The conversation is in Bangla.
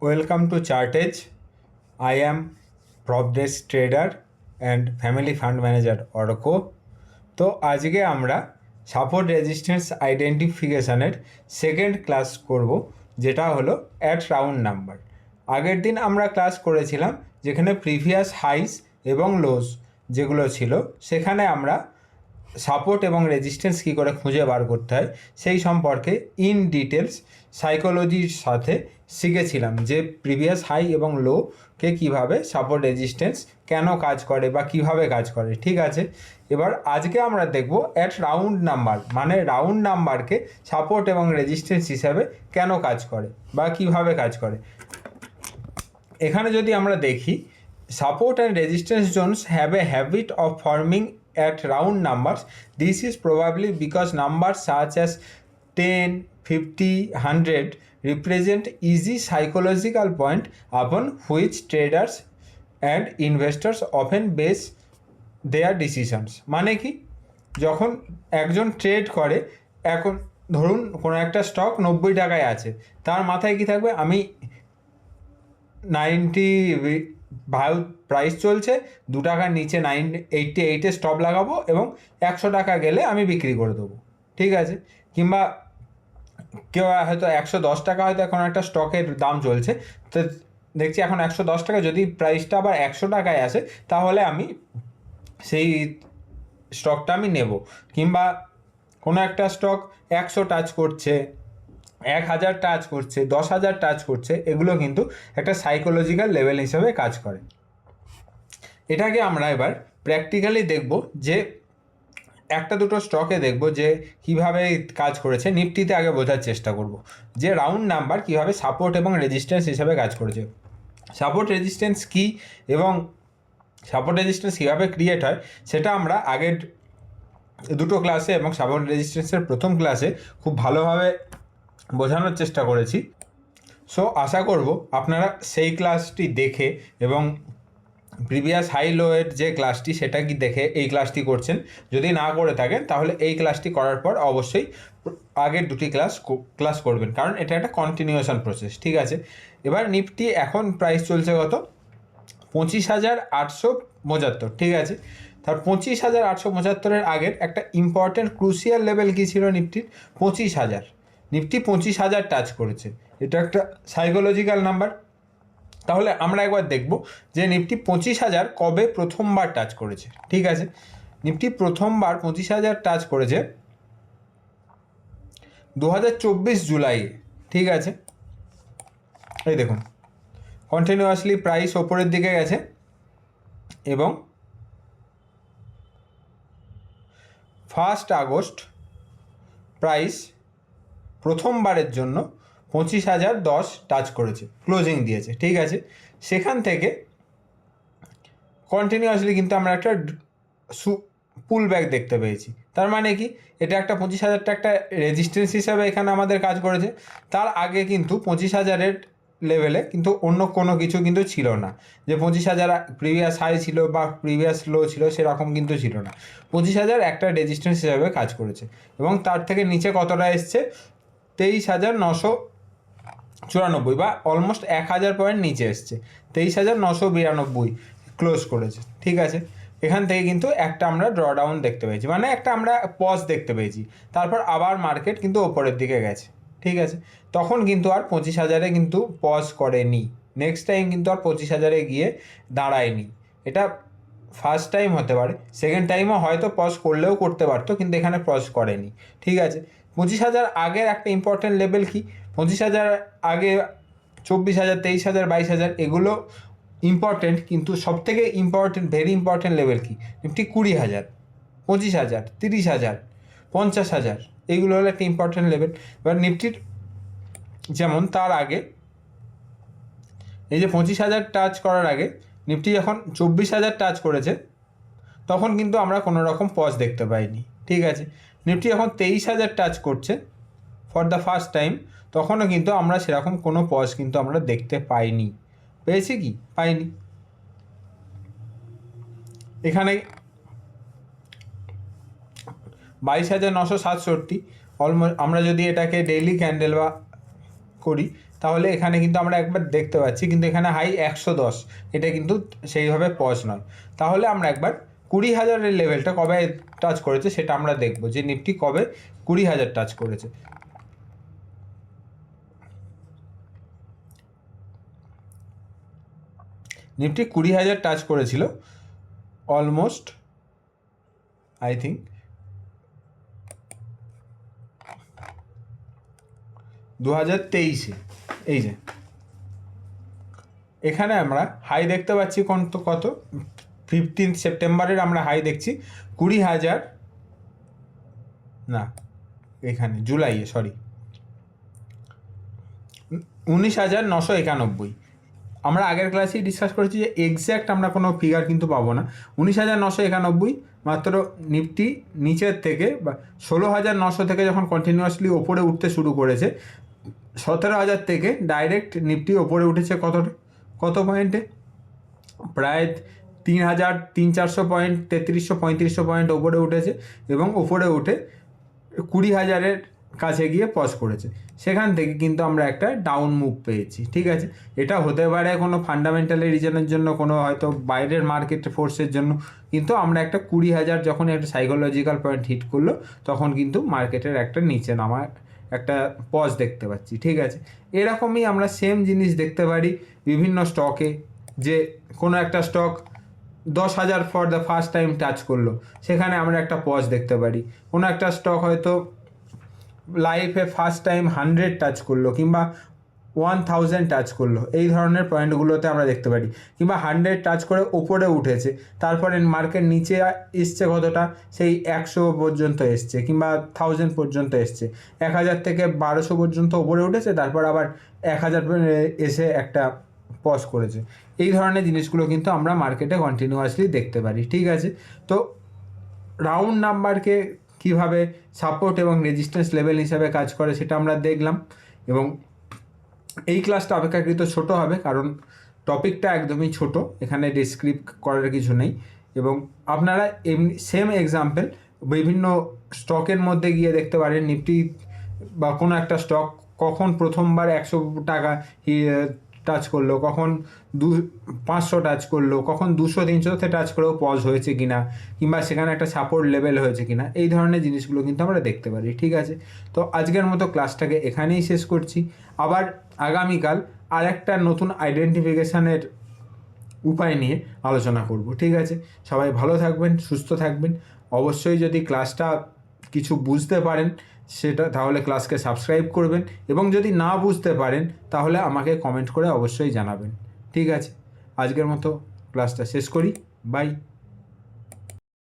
Welcome to Chartage. I am Propdesk Trader and Family Fund Manager Oracle. তো আজকে আমরা সাপোর্ট রেজিস্ট্যান্স আইডেন্টিফিকেশানের সেকেন্ড ক্লাস করব, যেটা হলো অ্যাট রাউন্ড নাম্বার আগের দিন আমরা ক্লাস করেছিলাম যেখানে প্রিভিয়াস হাইস এবং লোস যেগুলো ছিল, সেখানে আমরা সাপোর্ট এবং রেজিস্ট্যান্স কী করে খুঁজে বার করতে হয় সেই সম্পর্কে ইন ডিটেলস সাইকোলজির সাথে শিখেছিলাম যে প্রিভিয়াস হাই এবং লোকে কীভাবে সাপোর্ট রেজিস্ট্যান্স কেন কাজ করে বা কীভাবে কাজ করে, ঠিক আছে? এবার আজকে আমরা দেখব অ্যাট রাউন্ড নাম্বার মানে রাউন্ড নাম্বারকে সাপোর্ট এবং রেজিস্ট্যান্স হিসাবে কেন কাজ করে বা কীভাবে কাজ করে। এখানে যদি আমরা দেখি support and resistance zones have a habit of forming at round numbers this is probably because number such as ten fifty hundred represent easy psychological point upon which traders and investors often base their decisions মানে কি? যখন একজন ট্রেড করে, এখন ধরুন কোনো একটা স্টক নব্বই টাকায় আছে, তার মাথায় কি থাকবে? আমি নাইনটি ভালো প্রাইস চলছে, দু টাকার নিচে নাইন, এইটটি, এইটে স্টপ লাগাবো এবং একশো টাকা গেলে আমি বিক্রি করে দেবো। ঠিক আছে? কিংবা কেউ হয়তো একশো দশ টাকা হয়তো এখন একটা স্টকের দাম চলছে। তো দেখছি এখন একশো দশ টাকা যদি প্রাইসটা আবার একশো টাকায় আসে, তাহলে আমি সেই স্টকটা আমি নেব। কিংবা কোনো একটা স্টক একশো টাচ করছে, এক হাজার টাচ করছে, দশ হাজার টাচ করছে, এগুলো কিন্তু একটা সাইকোলজিক্যাল লেভেল হিসেবে কাজ করে। এটাকে আমরা এবার প্র্যাকটিক্যালি দেখব যে একটা দুটো স্টকে দেখব যে কীভাবে কাজ করেছে। নিফটিতে আগে বোঝার চেষ্টা করব। যে রাউন্ড নাম্বার কীভাবে সাপোর্ট এবং রেজিস্ট্যান্স হিসেবে কাজ করেছে। সাপোর্ট রেজিস্ট্যান্স কী এবং সাপোর্ট রেজিস্ট্যান্স কীভাবে ক্রিয়েট হয়, সেটা আমরা আগের দুটো ক্লাসে এবং সাপোর্ট রেজিস্ট্যান্সের প্রথম ক্লাসে খুব ভালোভাবে বোঝানোর চেষ্টা করেছি। সো আশা করব আপনারা সেই ক্লাসটি দেখে এবং প্রিভিয়াস হাই লোয়ের যে ক্লাসটি, সেটা কি দেখে এই ক্লাসটি করছেন? যদি না করে থাকেন, তাহলে এই ক্লাসটি করার পর অবশ্যই আগের দুটি ক্লাস ক্লাস করবেন। কারণ এটা একটা কন্টিনিউশন প্রসেস ঠিক আছে? এবার নিফটি এখন প্রাইস চলছে কত? পঁচিশ হাজার আটশো পঁচাত্তর, ঠিক আছে? তার পঁচিশ হাজার আটশো পঁচাত্তরের আগের একটা ইম্পর্টেন্ট ক্রুশিয়াল লেভেল কী ছিল নিফটির? পঁচিশ হাজার। নিফটি পঁচিশ হাজার টাচ করেছে। এটা একটা সাইকোলজিক্যাল নাম্বার তাহলে আমরা একবার দেখব যে নিফটি পঁচিশ হাজার কবে প্রথমবার টাচ করেছে। ঠিক আছে? নিফটি প্রথমবার পঁচিশ হাজার টাচ করেছে দু হাজার চব্বিশ জুলাই ঠিক আছে? এই দেখুন কন্টিনিউয়াসলি প্রাইস ওপরের দিকে গেছে এবং ফার্স্ট আগস্ট প্রাইস প্রথমবারের জন্য পঁচিশ হাজার দশ টাচ করেছে ক্লোজিং দিয়েছে, ঠিক আছে? সেখান থেকে কন্টিনিউয়াসলি কিন্তু আমরা একটা সু পুল ব্যাক দেখতে পেয়েছি। তার মানে কি? এটা একটা পঁচিশ হাজারটা একটা রেজিস্ট্যান্স হিসাবে এখানে আমাদের কাজ করেছে। তার আগে কিন্তু পঁচিশ হাজারের লেভেলে কিন্তু অন্য কোনো কিছু কিন্তু ছিল না। যে পঁচিশ হাজার প্রিভিয়াস হাই ছিল বা প্রিভিয়াস লো ছিল সেরকম কিন্তু ছিল না। পঁচিশ হাজার একটা রেজিস্ট্যান্স হিসাবে কাজ করেছে। এবং তার থেকে নিচে কতটা এসছে? তেইশ হাজার নশো চুরানব্বই বা অলমোস্ট এক হাজার পয়েন্ট নিচে এসছে। তেইশ হাজার নশো বিরানব্বই ক্লোজ করেছে। ঠিক আছে? এখান থেকে কিন্তু একটা আমরা ড্রডাউন দেখতে পেয়েছি। মানে একটা আমরা পজ দেখতে পেয়েছি। তারপর আবার মার্কেট কিন্তু ওপরের দিকে গেছে। ঠিক আছে? তখন কিন্তু আর পঁচিশ হাজারে কিন্তু পজ করেনি। নেক্সট টাইম কিন্তু আর পঁচিশ হাজারে গিয়ে দাঁড়ায়নি। এটা ফার্স্ট টাইম হতে পারে। সেকেন্ড টাইমও হয়তো পজ করলেও করতে পারতো, কিন্তু এখানে পজ করেনি। ঠিক আছে? পঁচিশ হাজার আগের একটা ইম্পর্টেন্ট লেভেল কি? পঁচিশ হাজার আগে, চব্বিশ হাজার, তেইশ হাজার, বাইশ হাজার, এগুলো ইম্পর্টেন্ট কিন্তু সবথেকে ইম্পর্টেন্ট ভেরি ইম্পর্টেন্ট লেভেল কি? নিফটি কুড়ি হাজার, পঁচিশ হাজার, তিরিশ হাজার, পঞ্চাশ হাজার এইগুলো হলো একটা ইম্পর্টেন্ট লেভেল এবার নিফটির যেমন তার আগে, এই যে পঁচিশ হাজার টাচ করার আগে নিফটি যখন চব্বিশ হাজার টাচ করেছে, তখন কিন্তু আমরা কোনো রকম পজ দেখতে পাইনি। ঠিক আছে? নিফটি যখন তেইশ হাজার টাচ করছে ফর দ্য ফার্স্ট টাইম তখনও কিন্তু আমরা সেরকম কোনো পজ কিন্তু আমরা দেখতে পাইনি। পেয়েছি কি? পাইনি। এখানে বাইশ হাজার নশো সাতষট্টি অলমোস্ট আমরা যদি এটাকে ডেইলি ক্যান্ডেল বা করি, তাহলে এখানে কিন্তু আমরা একবার দেখতে পাচ্ছি, কিন্তু এখানে হাই একশো দশ, এটা কিন্তু সেইভাবে পজ নয়। তাহলে আমরা একবার কুড়ি হাজারের লেভেলটা কবে টাচ করেছে সেটা আমরা দেখব, যে নিফটি কবে কুড়ি হাজার টাচ করেছে। নিফটি কুড়ি হাজার টাচ করেছিল। অলমোস্ট আই থিঙ্ক দু হাজার তেইশে। এই যে। এখানে আমরা হাই দেখতে পাচ্ছি কত কত? ফিফটিন সেপ্টেম্বরের আমরা হাই দেখছি। কুড়ি হাজার, না, এখানে, জুলাইয়ে সরি উনিশ হাজার নশো একানব্বই। আমরা আগের ক্লাসেই ডিসকাস করেছি যে এক্স্যাক্ট আমরা কোনো ফিগার কিন্তু পাবো না। উনিশ হাজার নশো একানব্বই মাত্র নিফটি নিচের থেকে বা ষোলো হাজার নশো থেকে যখন কন্টিনিউয়াসলি ওপরে উঠতে শুরু করেছে, সতেরো হাজার থেকে ডাইরেক্ট নিফটি ওপরে উঠেছে কত কত পয়েন্টে প্রায় তিন হাজার তিন চারশো পয়েন্ট তেত্রিশশো, পঁয়ত্রিশশো পয়েন্ট ওপরে উঠেছে এবং ওপরে উঠে কুড়ি হাজারের কাছে গিয়ে পজ করেছে। সেখান থেকে কিন্তু আমরা একটা ডাউন মুভ পেয়েছি, ঠিক আছে? এটা হতে পারে কোনো ফান্ডামেন্টাল রিজনের জন্য, কোনো হয়তো বাইরের মার্কেট ফোর্সের জন্য, কিন্তু আমরা একটা কুড়ি হাজার যখন একটা সাইকোলজিক্যাল পয়েন্ট হিট করল, তখন কিন্তু মার্কেটের একটা নিচে নামা একটা পজ দেখতে পাচ্ছি, ঠিক আছে? এরকমই আমরা সেম জিনিস দেখতে পারি বিভিন্ন স্টকে যে কোনো একটা স্টক দশ হাজার for the first time touch করল, সেখানে আমরা একটা পজ দেখতে পারি। কোনো একটা স্টক হয়তো লাইফে ফার্স্ট টাইম হান্ড্রেড টাচ করল কিংবা ওয়ান থাউজেন্ড টাচ করল, এই ধরনের পয়েন্টগুলোতে আমরা দেখতে পারি। কিংবা হান্ড্রেড টাচ করে ওপরে উঠেছে, তারপরে মার্কেট নিচে এসছে কতটা? সেই একশো পর্যন্ত এসছে কিংবা থাউজেন্ড পর্যন্ত এসছে। এক হাজার থেকে বারোশো পর্যন্ত ওপরে উঠেছে, তারপর আবার এক হাজার এসে একটা পজ করেছে। এই ধরনের জিনিসগুলো কিন্তু আমরা মার্কেটে কন্টিনিউয়াসলি দেখতে পারি, ঠিক আছে? তো রাউন্ড নাম্বারকে কীভাবে সাপোর্ট এবং রেজিস্ট্যান্স লেভেল হিসাবে কাজ করে সেটা আমরা দেখলাম এবং এই ক্লাসটা অপেক্ষাকৃত ছোট হবে কারণ টপিকটা একদমই ছোট, এখানে ডিসক্রিপ করার কিছু নেই এবং আপনারা এমনি সেম এক্সাম্পল বিভিন্ন স্টকের মধ্যে গিয়ে দেখতে পারেন, নিফটি বা কোনো একটা স্টক কখন প্রথমবার একশো টাকা টাচ করল, কখন দু, পাঁচশো টাচ করল, কখন দুশো তিনশোতে টাচ করেও পজ হয়েছে কিনা, কিংবা সেখানে একটা সাপোর্ট লেভেল হয়েছে কিনা, এই ধরনের জিনিসগুলো কিন্তু আমরা দেখতে পারি, ঠিক আছে? তো আজকের মতো ক্লাসটাকে এখানেই শেষ করছি। আবার আগামীকাল আর একটা নতুন আইডেন্টিফিকেশানের উপায় নিয়ে আলোচনা করব, ঠিক আছে? সবাই ভালো থাকবেন, সুস্থ থাকবেন। অবশ্যই যদি ক্লাসটা কিছু বুঝতে পারেন সেটা তাহলে ক্লাসকে সাবস্ক্রাইব করবেন এবং যদি না বুঝতে পারেন, তাহলে আমাকে কমেন্ট করে অবশ্যই জানাবেন। ঠিক আছে? আজকের মতো ক্লাসটা শেষ করি। বাই